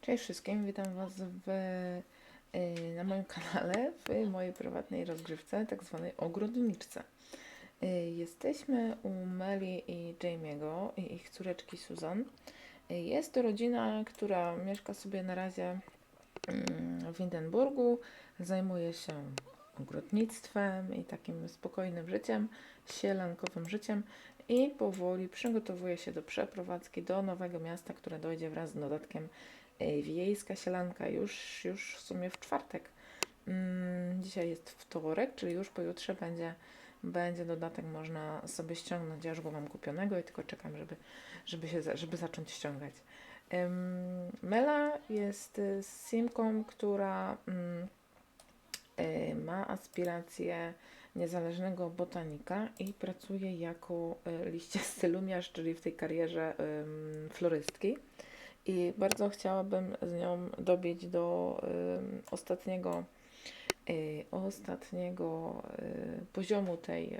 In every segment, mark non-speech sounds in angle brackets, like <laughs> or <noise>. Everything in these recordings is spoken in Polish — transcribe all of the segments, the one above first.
Cześć wszystkim, witam Was w, y, na moim kanale, w mojej prywatnej rozgrywce, tak zwanej ogrodniczce. Y, Jesteśmy u Meli i Jamie'ego i ich córeczki Susan. Y, Jest to rodzina, która mieszka sobie na razie mm, w Windenburgu, zajmuje się ogrodnictwem i takim spokojnym życiem, sielankowym życiem i powoli przygotowuje się do przeprowadzki do nowego miasta, które dojdzie wraz z dodatkiem wiejska sielanka już, już w sumie w czwartek. Mm, Dzisiaj jest wtorek, czyli już pojutrze będzie, będzie dodatek można sobie ściągnąć. Ja już go mam kupionego i tylko czekam, żeby, żeby, się, żeby zacząć ściągać. Mela jest simką, która mm, y, ma aspiracje niezależnego botanika i pracuje jako y, liściasty lumiarz, czyli w tej karierze florystki. I bardzo chciałabym z nią dobić do ym, ostatniego, y, ostatniego y, poziomu tej,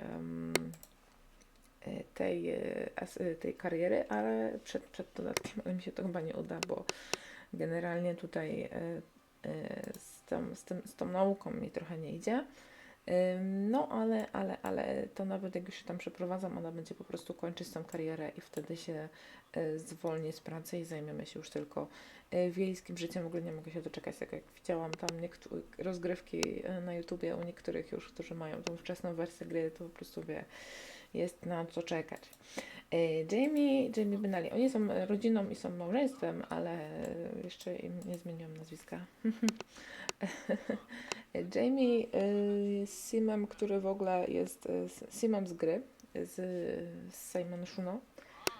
y, tej, y, y, tej kariery, ale przed, przed dodatkiem ale <laughs> mi się to chyba nie uda, bo generalnie tutaj y, y, z, tą, z, tym, z tą nauką mi trochę nie idzie. No, ale, ale, ale to nawet jak już się tam przeprowadzam, ona będzie po prostu kończyć tą karierę i wtedy się y, zwolni z pracy i zajmiemy się już tylko y, wiejskim życiem. W ogóle nie mogę się doczekać, tak jak widziałam tam niektóre rozgrywki y, na YouTubie u niektórych już, którzy mają tą wczesną wersję gry, to po prostu wie, jest na co czekać. Jamie, Jamie Benali, oni są rodziną i są małżeństwem, ale jeszcze im nie zmieniłam nazwiska. <laughs> Jamie y, jest Simem, który w ogóle jest y, Simem z gry, z, Simon Shuno.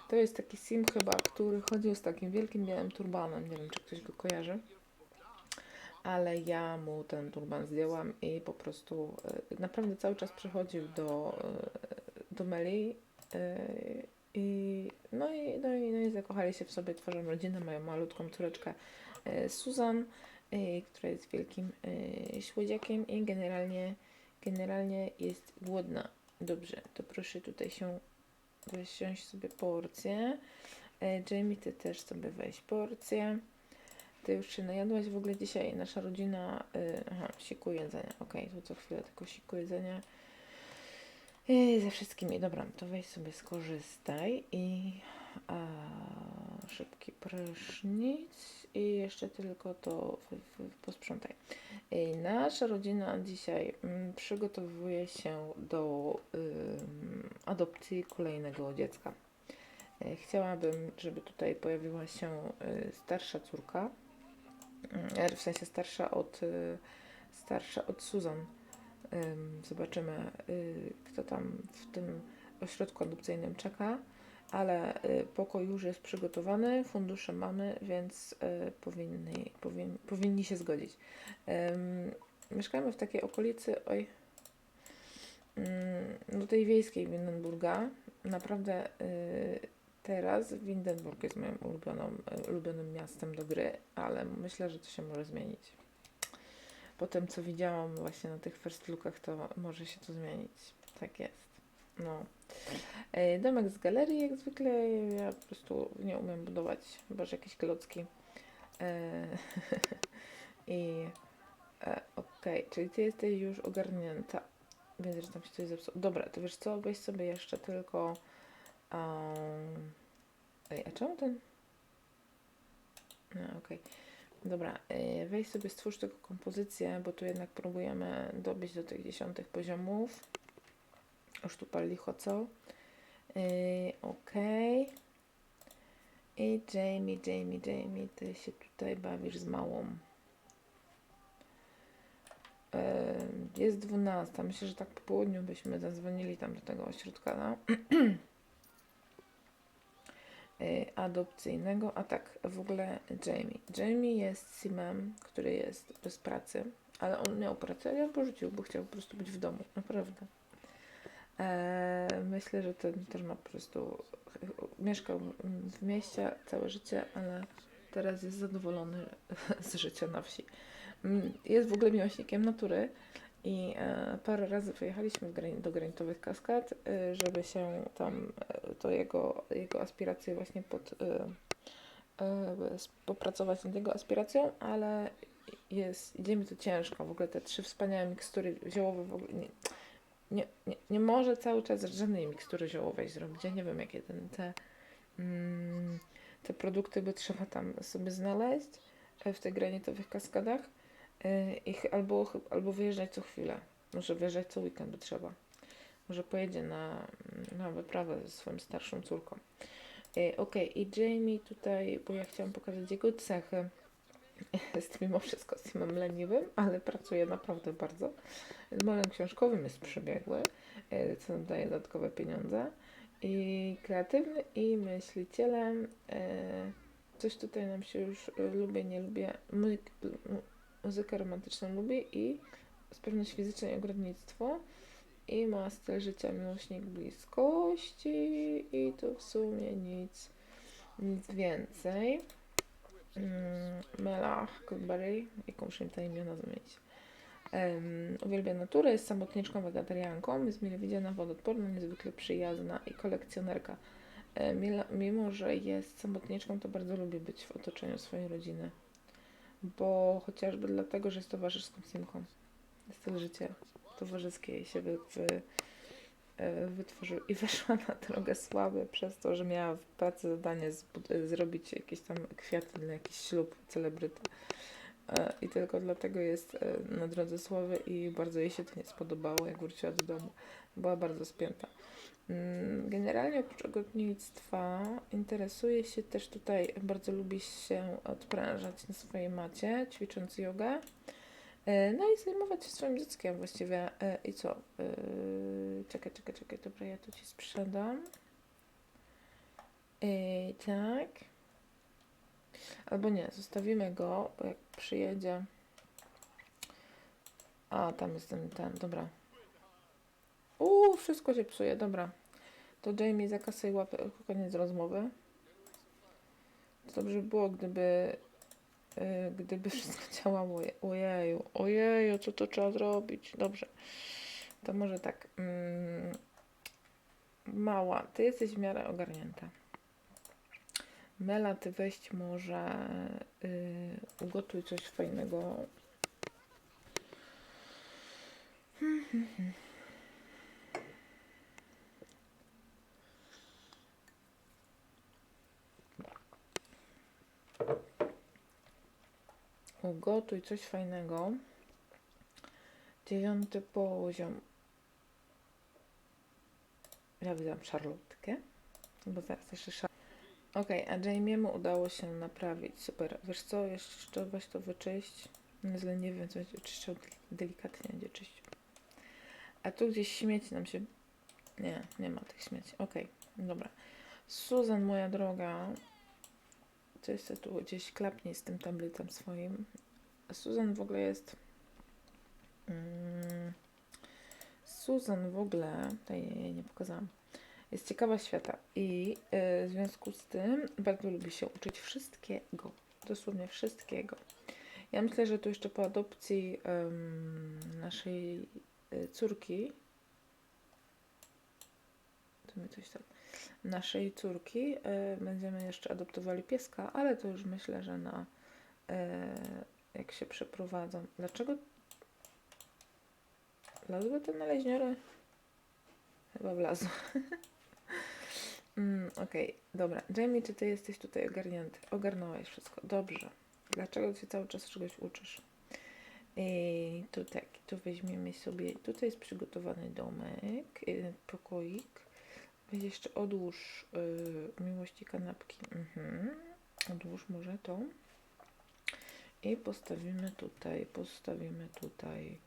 To jest taki Sim chyba, który chodził z takim wielkim białym turbanem. Nie wiem, czy ktoś go kojarzy. Ale ja mu ten turban zdjęłam i po prostu y, naprawdę cały czas przychodził do, y, do Meli. y, I, no, i, no, i, no i zakochali się w sobie, tworzą rodzinę, mają malutką córeczkę y, Susan y, która jest wielkim y, śłodziakiem i generalnie, generalnie jest głodna. Dobrze, to proszę tutaj się wziąć sobie porcję. E, Jamie, ty też sobie weź porcję. Ty już się najadłaś w ogóle dzisiaj. Nasza rodzina, y, aha, siku jedzenia. Okej, tu co chwilę tylko siku jedzenia. I ze wszystkimi. Dobra, to weź sobie skorzystaj i a, szybki prysznic i jeszcze tylko to posprzątaj. Nasza rodzina dzisiaj mm, przygotowuje się do adopcji kolejnego dziecka. E, Chciałabym, żeby tutaj pojawiła się y, starsza córka, y, w sensie starsza od, y, starsza od Susan. Ym, Zobaczymy, y, kto tam w tym ośrodku adopcyjnym czeka, ale y, pokój już jest przygotowany, fundusze mamy, więc y, powinni, powin, powinni się zgodzić. Mieszkamy w takiej okolicy, oj, ym, no tej wiejskiej Windenburga. Naprawdę y, teraz Windenburg jest moim ulubioną, ulubionym miastem do gry, ale myślę, że to się może zmienić. Po tym, co widziałam właśnie na tych first lookach, to może się to zmienić. Tak jest. No. E, Domek z galerii, jak zwykle. Ja po prostu nie umiem budować, chyba że jakieś klocki. E, <laughs> I e, okej, czyli ty jesteś już ogarnięta. Więc że tam się coś zepsuło. Dobra, to wiesz co, weź sobie jeszcze tylko. Um, ej, a czemu ten? No, okej. Dobra, y, weź sobie stwórz tylko kompozycję, bo tu jednak próbujemy dobić do tych dziesiątych poziomów. Już tu pal licho, co? Yy, Okej. I Jamie, Jamie, Jamie, ty się tutaj bawisz z małą. Yy, jest 12. Myślę, że tak po południu byśmy zadzwonili tam do tego ośrodka no. yy, <clears throat> adopcyjnego. A tak, w ogóle Jamie. Jamie jest simem, który jest bez pracy, ale on miał pracę, ale ją porzucił, bo chciał po prostu być w domu. Naprawdę. Eee, myślę, że ten też ma po prostu. Mieszkał w- mieście całe życie, ale teraz jest zadowolony <laughs> z życia na wsi. Mm, Jest w ogóle miłośnikiem natury i e, parę razy wyjechaliśmy do granitowych kaskad, e, żeby się tam, e, to jego, jego aspiracje właśnie pod, e, e, popracować nad jego aspiracją, ale jest, idzie mi ciężko. W ogóle te trzy wspaniałe mikstury ziołowe w ogóle nie, nie, nie, nie może cały czas żadnej mikstury ziołowej zrobić. Ja nie wiem, jakie ten, te, mm, te produkty by trzeba tam sobie znaleźć e, w tych granitowych kaskadach e, i ch- albo, albo wyjeżdżać co chwilę. Może wyjeżdżać co weekend by trzeba. Może pojedzie na, na wyprawę ze swoją starszą córką. E, Okej, i Jamie tutaj, bo ja chciałam pokazać jego cechy. <laughs> Jest mimo wszystko Simem leniwym, ale pracuje naprawdę bardzo. Molem książkowym jest przebiegły, e, co nam daje dodatkowe pieniądze. I kreatywny i myślicielem. E, Coś tutaj nam się już e, lubię, nie lubię. Mu- mu- Muzykę romantyczną lubię i sprawność fizyczna i ogrodnictwo. I ma styl życia miłośnik bliskości i tu w sumie nic, nic więcej. Mm, Mela Huckleberry, jakąś im ta imiona zmienić. Um, uwielbia naturę, jest samotniczką, wegetarianką, jest mile widziana, wodoodporna, niezwykle przyjazna i kolekcjonerka. Mila- mimo, że jest samotniczką, to bardzo lubi być w otoczeniu swojej rodziny. Bo chociażby dlatego, że jest towarzyską simką. Styl życia towarzyskie jej się wy, wy, wytworzył i <laughs> weszła na drogę sławy przez to, że miała w pracy zadanie zrobić jakieś tam kwiaty dla jakiś ślub celebryty. E, I tylko dlatego jest e, na drodze sławy i bardzo jej się to nie spodobało, jak wróciła do domu. Była bardzo spięta. Mm, Generalnie oprócz ogrodnictwa interesuje się też tutaj, bardzo lubi się odprężać na swojej macie, ćwicząc jogę. E, No i zajmować się swoim dzieckiem właściwie. E, I co? E, Czekaj, czekaj, czekaj, dobra, ja tu ci sprzedam. I tak. Albo nie, zostawimy go, bo jak przyjedzie. A, tam jest ten, ten, dobra. Uuu, wszystko się psuje, dobra. To Jamie za kasę i łapę, koniec rozmowy. Dobrze by było, gdyby gdyby wszystko <laughs> działało. Ojeju, ojeju, co to trzeba zrobić? Dobrze. To może tak. Mm, mała, ty jesteś w miarę ogarnięta. Mela, ty weź może y, ugotuj coś fajnego. Ugotuj coś fajnego. Dziewiąty poziom. Ja wydam szarlotkę, bo zaraz jeszcze szar... Okej, a Jamie'emu udało się naprawić. Super. Wiesz co, jeszcze weź to wyczyść. Źle nie wiem, co będzie czyszczał delikatnie, będzie czyścił. A tu gdzieś śmieci nam się... Nie, nie ma tych śmieci. Okej, dobra. Susan, moja droga, sobie tu gdzieś klapnij z tym tabletem swoim. Susan w ogóle jest. Mm, Susan w ogóle, tutaj nie pokazałam, jest ciekawa świata i y, w związku z tym bardzo lubi się uczyć wszystkiego. Dosłownie wszystkiego. Ja myślę, że tu jeszcze po adopcji em, naszej y, córki. Tu mi coś tam naszej córki. e, Będziemy jeszcze adoptowali pieska, ale to już myślę, że na e, jak się przeprowadzą. Dlaczego wlazły te naleźniory? Chyba wlazły. <laughs> mm, Okej, dobra. Jamie, czy ty jesteś tutaj ogarnięty? Ogarnąłeś wszystko. Dobrze. Dlaczego ty cały czas czegoś uczysz? I tu tak, tu weźmiemy sobie, tutaj jest przygotowany domek, y, pokoik. Jeszcze odłóż y, miłości kanapki. Mhm. Odłóż może to. I postawimy tutaj, postawimy tutaj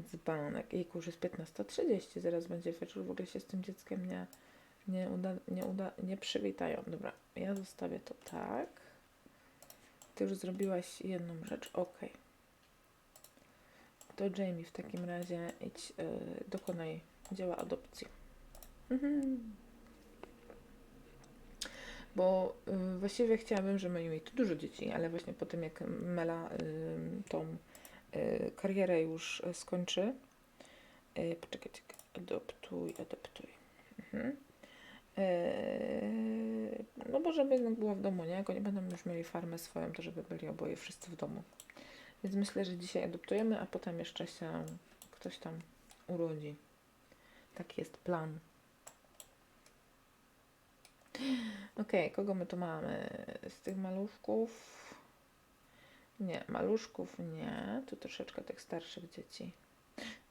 dzbanek. I już jest 15.30, zaraz będzie wieczór, w ogóle się z tym dzieckiem nie, nie, uda, nie, uda, nie przywitają. Dobra, ja zostawię to tak. Ty już zrobiłaś jedną rzecz, ok. To Jamie w takim razie idź, y, dokonaj dzieła adopcji. Mhm. Bo y, właściwie chciałabym, żeby mieli tu dużo dzieci, ale właśnie po tym jak Mela y, tą y, karierę już skończy, y, poczekaj, czekaj, adoptuj, adoptuj. Mhm. No bo żeby jednak była w domu, nie? Jak oni będą już mieli farmę swoją, to żeby byli oboje wszyscy w domu. Więc myślę, że dzisiaj adoptujemy, a potem jeszcze się ktoś tam urodzi. Taki jest plan. Okej, kogo my tu mamy? Z tych maluszków? Nie, maluszków nie. Tu troszeczkę tych starszych dzieci.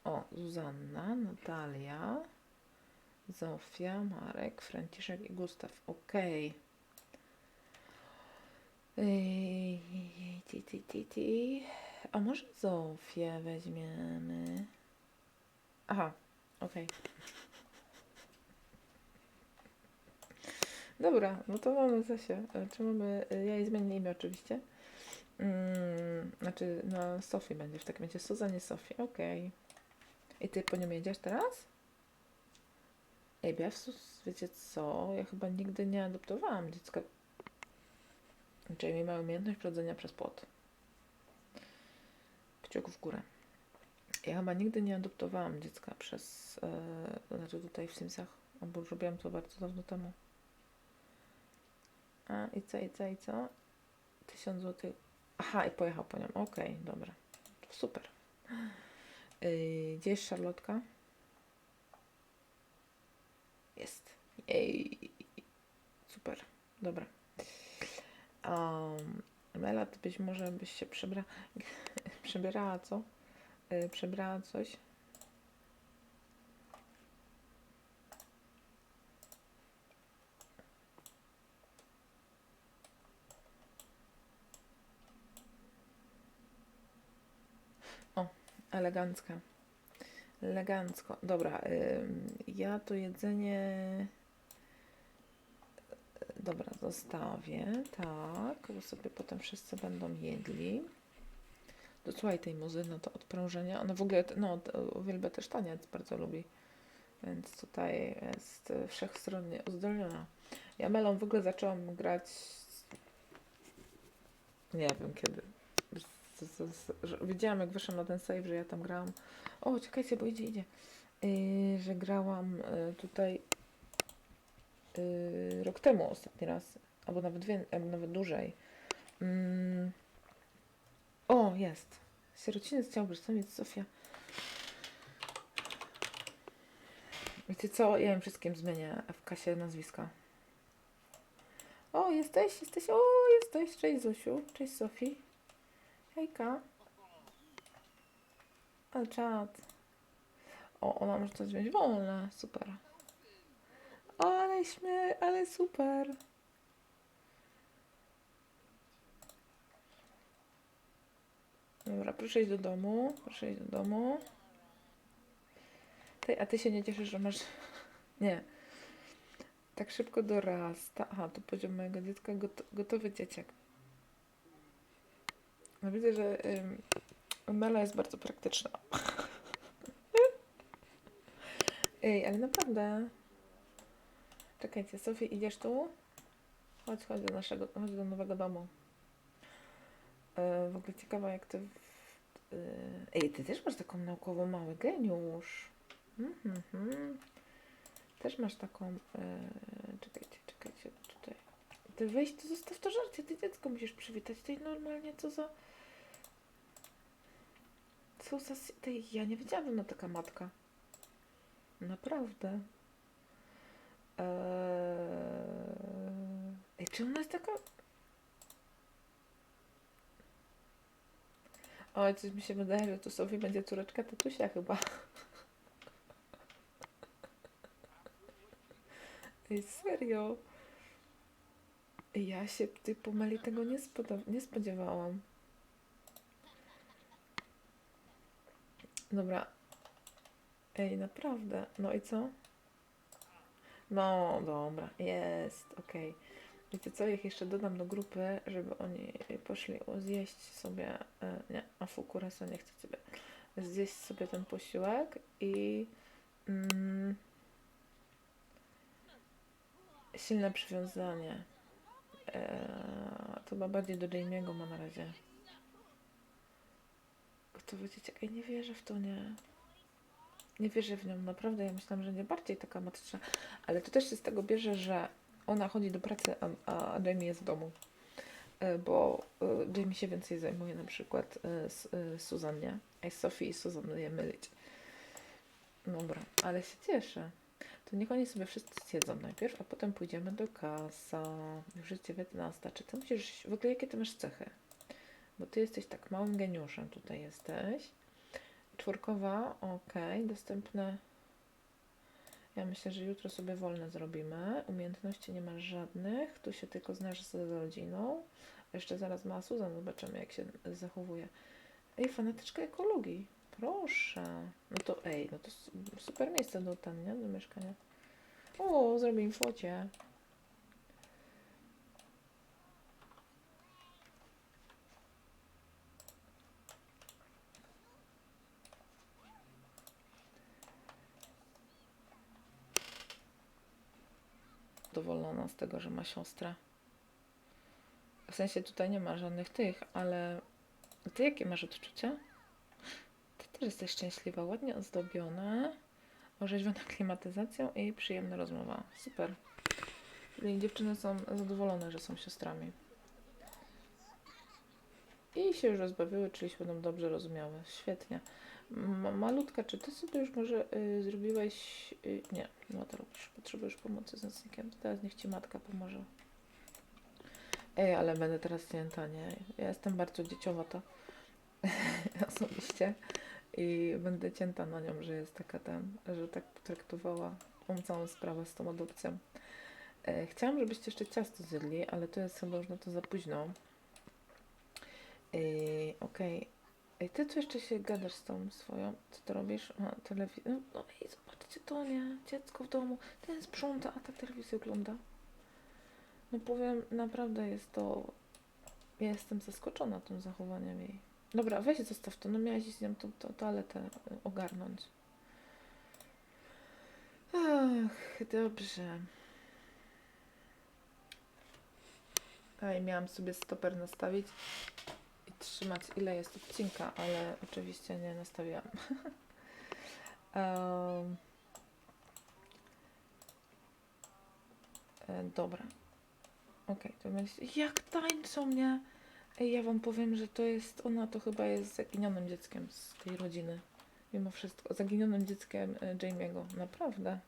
O, Zuzanna, Natalia, Zofia, Marek, Franciszek i Gustaw. Ti, ti. A może Zofię weźmiemy? Aha, okej. Dobra, no to mamy Zosię. E, Czy e, ja jej zmienię imię oczywiście. Mm, znaczy, no Sofii będzie w takim razie. Suza, nie Sofii. Okej. I ty po nią jedziesz teraz? Ej, ja w sus, wiecie co? Ja chyba nigdy nie adoptowałam dziecka. Mi ma umiejętność przechodzenia przez płot. Kciuk w górę. Ja chyba nigdy nie adoptowałam dziecka przez, e, znaczy tutaj w Simsach, bo robiłam to bardzo dawno temu. A i co, i co, i co? Tysiąc złotych. Aha, i pojechał po nią. Okej, dobra. To super. Yy, gdzie jest Szarlotka? Jest. Jej. Super. Dobra. Um, być może byś się przebra... <laughs> przebierała, co? Yy, przebrała coś? Elegancka. Elegancko. Dobra, ja to jedzenie. Dobra, zostawię. Tak, bo sobie potem wszyscy będą jedli. Dosłuchaj tej muzy, no to odprężenie. Ona w ogóle, no, uwielbia też taniec, bardzo lubi. Więc tutaj jest wszechstronnie uzdolniona. Ja melą w ogóle zaczęłam grać. Nie wiem kiedy z, z, z, widziałam, jak wyszłam na ten save, że ja tam grałam. O, czekajcie, bo idzie, idzie. Yy, że grałam yy, tutaj yy, rok temu ostatni raz, albo nawet, wie, albo nawet dłużej. Mm. O, jest. Sierociniec chciał przedstawić Sofia. Wiecie co? Ja im wszystkim zmienię w kasie nazwiska. O, jesteś, jesteś, o, jesteś. Cześć Zosiu, cześć Sofii. Hejka. Ale czad. O, ona może to wziąć wolne. Super. O, ale śmie, ale super. Dobra, proszę iść do domu. Proszę iść do domu. Ty, a ty się nie cieszysz, że masz... <laughs> Nie. Tak szybko dorasta. Aha, to poziom mojego dziecka. Got gotowy dzieciak. No widzę, że Mela jest bardzo praktyczna. <laughs> Ej, ale naprawdę. Czekajcie, Sofie, idziesz tu? Chodź, chodź do naszego, chodź do nowego domu. E, w ogóle ciekawa, jak ty... e, Ej, ty też masz taką naukowo mały geniusz. Mhm, mhm. Też masz taką... E. Ty weź, to zostaw to żarcie, ty dziecko musisz przywitać. Ty normalnie, co za... Co za... Ty, ja nie wiedziałam, ona taka matka. Naprawdę. Eee... Czy ona jest taka... O, coś mi się wydaje, że to Sofii będzie córeczka tatusia chyba. <laughs> Ej, serio. Ja się ty po Meli tego nie, nie spodziewałam. Dobra. Ej, naprawdę. No i co? No, dobra. Jest, okej. Wiecie co, ich jeszcze dodam do grupy, żeby oni poszli zjeść sobie, e, nie, a Fukurasa nie chce sobie zjeść sobie ten posiłek i mm, silne przywiązanie. E, to chyba bardziej do Jamie'ego ma na razie. Gotowy dzieciak. Ej, nie wierzę w to, nie. nie wierzę w nią, naprawdę. Ja myślałam, że nie bardziej taka matyczna, ale to też się z tego bierze, że ona chodzi do pracy, a, a Jamie jest w domu. E, Bo e, Jamie się więcej zajmuje na przykład e, z e, Suzannie, a Sophie i Suzanne je mylić. Dobra, ale się cieszę. To niech oni sobie wszyscy zjedzą najpierw, a potem pójdziemy do kasa. Już jest 19. Czy ty musisz. W ogóle jakie ty masz cechy? Bo ty jesteś tak małym geniuszem, tutaj jesteś. Czwórkowa, ok, dostępne. Ja myślę, że jutro sobie wolne zrobimy. Umiejętności nie masz żadnych. Tu się tylko znasz z rodziną. Jeszcze zaraz ma Suzan, zobaczymy jak się zachowuje. Ej, fanatyczka ekologii. Proszę. No to ej, no to super miejsce do ten, nie? Do mieszkania. O, zrobię im focie. Zadowolona z tego, że ma siostrę. W sensie tutaj nie ma żadnych tych, ale ty jakie masz odczucia? Też jesteś szczęśliwa, ładnie ozdobiona, orzeźwiona klimatyzacją i przyjemna rozmowa. Super. Czyli dziewczyny są zadowolone, że są siostrami. I się już rozbawiły, czyli się będą dobrze rozumiały. Świetnie. Ma- malutka, czy ty sobie już może y, zrobiłaś... Y, nie, no to robisz. Potrzebujesz pomocy z nocnikiem. Teraz niech ci matka pomoże. Ej, ale będę teraz cięta, nie? Ja jestem bardzo dzieciowata <laughs> osobiście i będę cięta na nią, że jest taka tam, że tak potraktowała tą całą sprawę z tą adopcją. E, chciałam, żebyście jeszcze ciasto zjedli, ale to jest chyba już na to za późno. E, Okej. Ej, ty co jeszcze się gadasz z tą swoją? Co ty robisz? A, telewi- no, no ej, zobaczcie to, nie? Dziecko w domu. Ten sprząta, a tak telewizję ogląda. No powiem, naprawdę jest to... Ja jestem zaskoczona tym zachowaniem jej. Dobra, weź zostaw to, no miałaś z nią to toaletę y, ogarnąć. Ach, dobrze. Ej, miałam sobie stoper nastawić i trzymać ile jest odcinka, ale oczywiście nie nastawiłam. <laughs> Em, e, dobra. Okej, to będzie. Jak tańczą mnie! Ej, ja wam powiem, że to jest. Ona to chyba jest zaginionym dzieckiem z tej rodziny. Mimo wszystko. Zaginionym dzieckiem e, Jamie'ego. Naprawdę.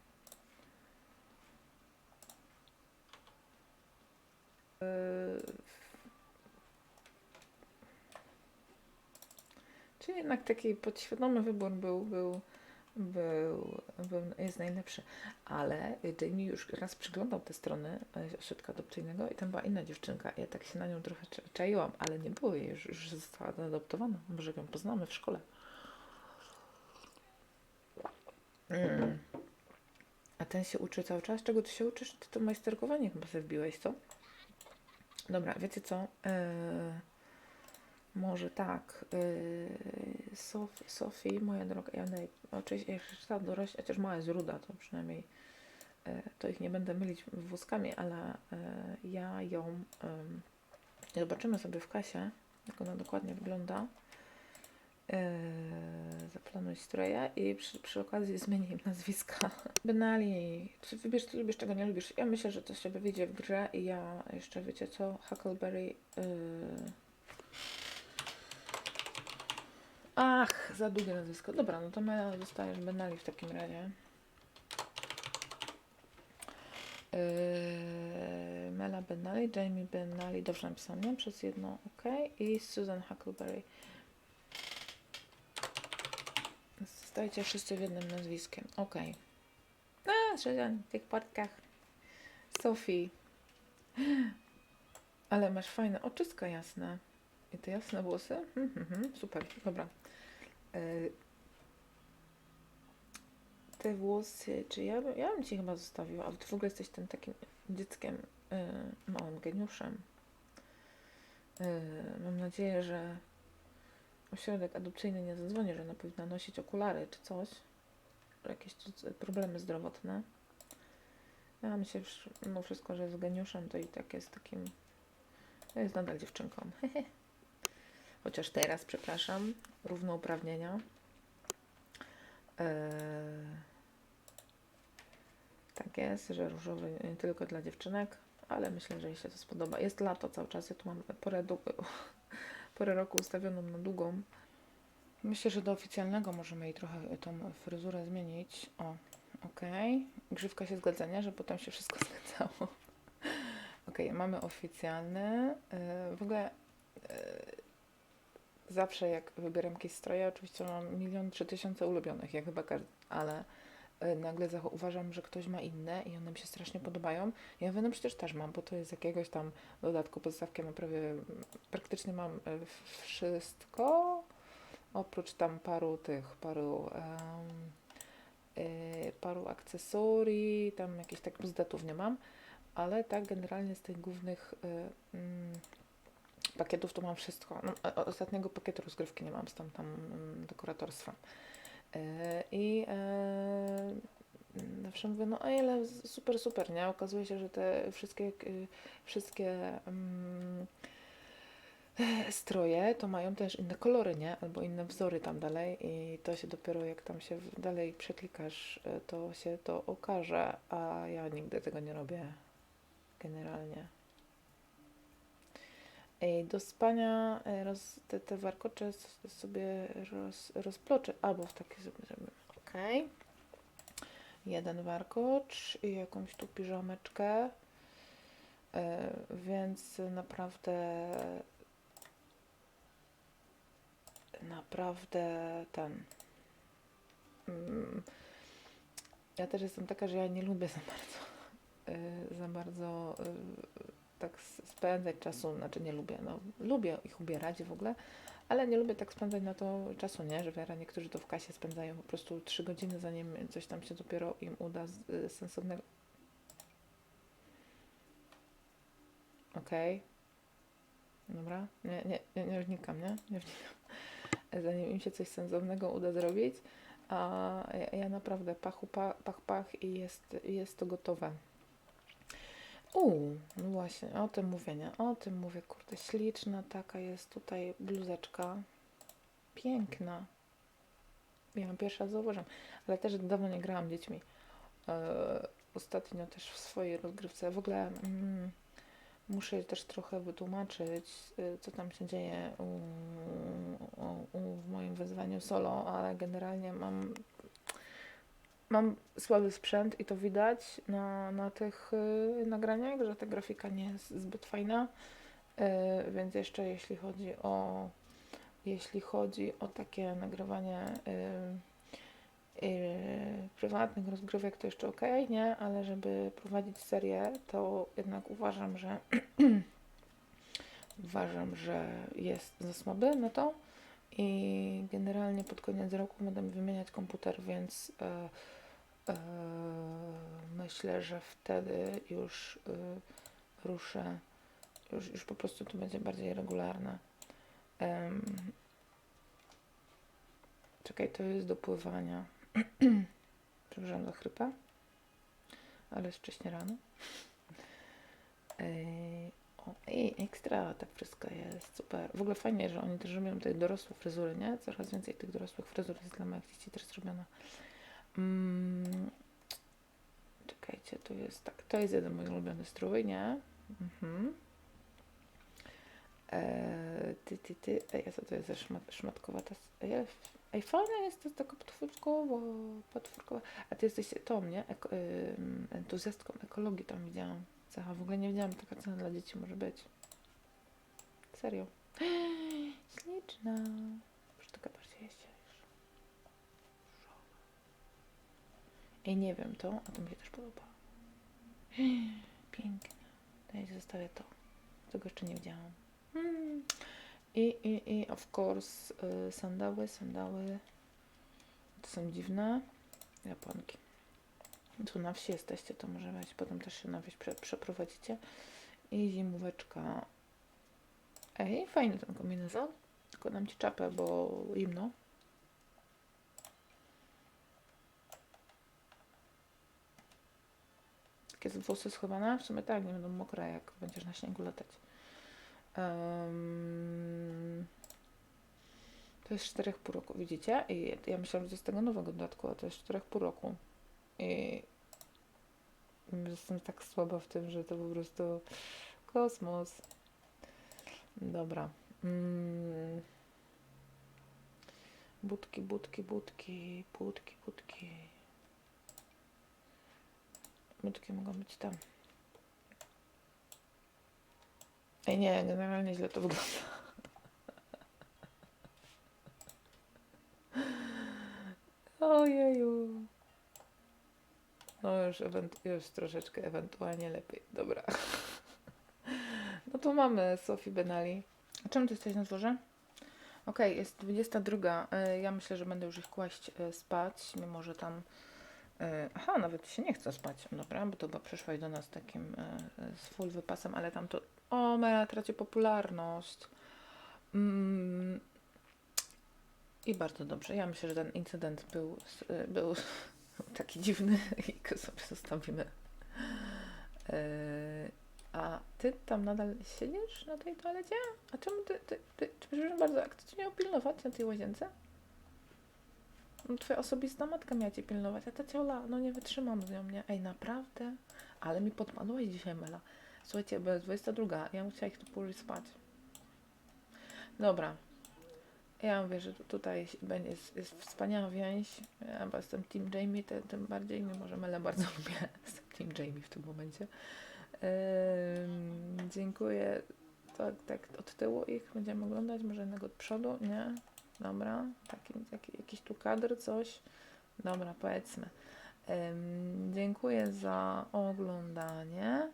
Yy, Czy jednak taki podświadomy wybór był, był, był, był, jest najlepszy. Ale Jamie już raz przyglądał te strony e, ośrodka adopcyjnego i tam była inna dziewczynka. Ja tak się na nią trochę cza- czaiłam, ale nie było jej już, już została zaadoptowana. Może ją poznamy w szkole. Mm. A ten się uczy cały czas? Czego ty się uczysz? Ty to majsterkowanie chyba sobie wbiłeś, co? Dobra, wiecie co? Eee, może tak. Yy, Sof, moja droga, ja naj, oczywiście jeszcze ta dorość, chociaż mała jest ruda, to przynajmniej e, to ich nie będę mylić wózkami, ale e, ja ją zobaczymy sobie w kasie, jak ona dokładnie wygląda. Zaplanuj stroje i przy, przy okazji zmienię im nazwiska. <laughs> Benali, czy wybierz co lubisz, czego nie lubisz. Ja myślę, że to sobie wyjdzie w grze i ja jeszcze, wiecie co, Huckleberry... Yy, Ach, za długie nazwisko. Dobra, no to Mela zostajesz Benali w takim razie. Yy, Mela Benali, Jamie Benali, dobrze napisałam, nie? Przez jedno, ok. I Susan Huckleberry. Zostajecie wszyscy w jednym nazwiskiem, ok. A, Susan, w tych portkach. Sophie. Ale masz fajne oczyska jasne. I te jasne włosy? Mhm, super, dobra. Y, Te włosy, czy ja, ja bym ci chyba zostawiła, ale ty w ogóle jesteś tym takim dzieckiem, y, małym geniuszem. Y, Mam nadzieję, że ośrodek adopcyjny nie zadzwoni, że ona powinna nosić okulary czy coś. Jakieś tu c- problemy zdrowotne. Ja myślę, że mimo wszystko, że jest geniuszem, to i tak jest takim. Jest nadal dziewczynką. <laughs> Chociaż teraz, przepraszam, równouprawnienia. Eee, tak jest, że różowy nie tylko dla dziewczynek, ale myślę, że jej się to spodoba. Jest lato cały czas, ja tu mam porę, <laughs> porę roku ustawioną na długą. Myślę, że do oficjalnego możemy jej trochę tą fryzurę zmienić. O, okej. Grzywka się zgadza, nie? Że potem się wszystko <laughs> zgadzało. Okej, mamy oficjalny. Yy, w ogóle yy, zawsze jak wybieram jakieś stroje, oczywiście mam milion, trzy tysiące ulubionych, jak chyba każdy, ale y, nagle uważam, że ktoś ma inne i one mi się strasznie podobają. Ja mówię, no przecież też mam, bo to jest jakiegoś tam dodatku, podstawkę, no prawie praktycznie mam y, wszystko, oprócz tam paru tych, paru em, y, paru akcesorii, tam jakichś tak bzdetów nie mam, ale tak generalnie z tych głównych y, pakietów to mam wszystko. No, ostatniego pakietu rozgrywki nie mam, z tam, tam mm, dekoratorstwa. E, I e, zawsze mówię, no a ile z- super, super, nie? Okazuje się, że te wszystkie, y, wszystkie e, stroje to mają też inne kolory, nie? Albo inne wzory tam dalej i to się dopiero jak tam się dalej przeklikasz, e, to się to okaże, a ja nigdy tego nie robię generalnie. Ej, do spania e, roz, te, te warkocze sobie roz, rozploczę, albo w taki sobie zrobimy. Ok. Jeden warkocz i jakąś tu piżameczkę. E, więc naprawdę naprawdę ten mm, ja też jestem taka, że ja nie lubię za bardzo e, za bardzo e, tak spędzać czasu, znaczy nie lubię, no lubię ich ubierać w ogóle, ale nie lubię tak spędzać na to czasu, nie, że wiara, niektórzy to w kasie spędzają po prostu trzy godziny, zanim coś tam się dopiero im uda y, sensownego. Okej. Dobra, nie, nie, nie, nie wnikam, nie? Nie wnikam. <laughs> Zanim im się coś sensownego uda zrobić, a ja, ja naprawdę pachu, pa, pach, pach i jest, jest to gotowe. Uuu, no właśnie, o tym mówię, nie? O tym mówię, kurde, śliczna taka jest tutaj bluzeczka. Piękna. Ja ją pierwsza zauważam, ale też dawno nie grałam dziećmi. E, ostatnio też w swojej rozgrywce. W ogóle mm, muszę też trochę wytłumaczyć, y, co tam się dzieje u, u, u, w moim wyzwaniu solo, ale generalnie mam mam słaby sprzęt i to widać na, na tych y, nagraniach, że ta grafika nie jest zbyt fajna. Y, więc jeszcze jeśli chodzi o jeśli chodzi o takie nagrywanie y, y, prywatnych rozgrywek, to jeszcze ok, nie? Ale żeby prowadzić serię, to jednak uważam, że <clears throat> uważam, że jest za słaby na to. I generalnie pod koniec roku będę wymieniać komputer, więc e, myślę, że wtedy już y, ruszę, już, już po prostu to będzie bardziej regularne. Czekaj, to jest do pływania. <clears throat> Przepraszam za chrypę, ale jest wcześnie rano. Ej, ekstra, tak wszystko jest, super. W ogóle fajnie, że oni też robią te dorosłe fryzury, nie? Coraz więcej tych dorosłych fryzur jest dla moich dzieci też zrobione. Mm, czekajcie, tu jest tak, to jest jeden mój ulubiony strój, nie? Mhm. Eee, ty, ty, ty, ej, a co to jest za szmat, szmatkowata, ej, ej, fajna jest, to taka potwórkowa, potwórkowa, a ty jesteś tą, nie? Eko, ym, entuzjastką ekologii tam widziałam. Cecha, w ogóle nie wiedziałam, taka cena dla dzieci może być. Serio. <gasps> Śliczna. Już taka bardziej jest już. Ej, nie wiem to, a to mi się też podoba. <gasps> Piękne. Daj, zostawię to. Tego jeszcze nie widziałam. Mm. I, i, i of course y, sandały, sandały. To są dziwne. Japonki. Tu na wsi jesteście, to może weź, potem też się na wieś prze, przeprowadzicie. I zimóweczka. Ej, fajny ten kombinezon. Tylko dam ci czapę, bo zimno. Takie włosy schowane? W sumie tak, nie będą mokre, jak będziesz na śniegu latać. Em, To jest 4,5 roku, widzicie? I ja myślałam, że to jest tego nowego dodatku, a to jest 4,5 roku. I jestem tak słaba w tym, że to po prostu kosmos. Dobra. Mm. Budki, budki, budki, budki, budki. Budki mogą być tam. Ej, nie, generalnie źle to wygląda. <laughs> Ojeju. No już, już troszeczkę ewentualnie lepiej. Dobra. <laughs> No to mamy Sofii Benali. Czemu ty jesteś na dworze? Okej, jest 22. E, Ja myślę, że będę już ich kłaść e, spać, mimo że tam... e, Aha, nawet się nie chce spać. Dobra, bo to chyba przyszłaś do nas takim e, z full wypasem, ale tam to... O, Mela traci popularność. Mm. I bardzo dobrze. Ja myślę, że ten incydent był, e, był <laughs> taki dziwny <laughs> i go sobie zostawimy. A ty tam nadal siedzisz na tej toalecie? A czemu ty, ty, ty, ty przepraszam bardzo, a kto cię miał na tej łazience? No, twoja osobista matka miała cię pilnować, a ta ciola, no nie wytrzymam z nią, nie? Ej, naprawdę? Ale mi podpadłaś dzisiaj, Mela. Słuchajcie, bo jest 22, ja chciała ich tu położyć spać. Dobra. Ja mówię, że tu- tutaj jest, jest wspaniała więź. Ja jestem Team Jamie, tym, tym bardziej, mimo że Mele bardzo <laughs> lubię. Jestem Team Jamie w tym momencie. Dziękuję. Tak, tak od tyłu ich będziemy oglądać, może jednego od przodu, nie? Dobra, taki, taki, jakiś tu kadr, coś. Dobra, powiedzmy. Ym, dziękuję za oglądanie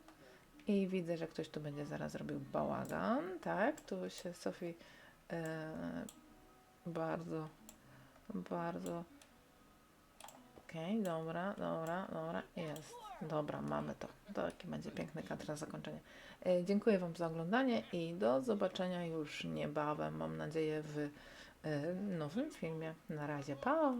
i widzę, że ktoś tu będzie zaraz robił bałagan, tak? Tu się Sofii e, bardzo, bardzo Okej, dobra, dobra, dobra, jest. Dobra, mamy to. Taki będzie piękny kadr na zakończenie. E, dziękuję Wam za oglądanie i do zobaczenia już niebawem, mam nadzieję, w nowym filmie. Na razie, pa!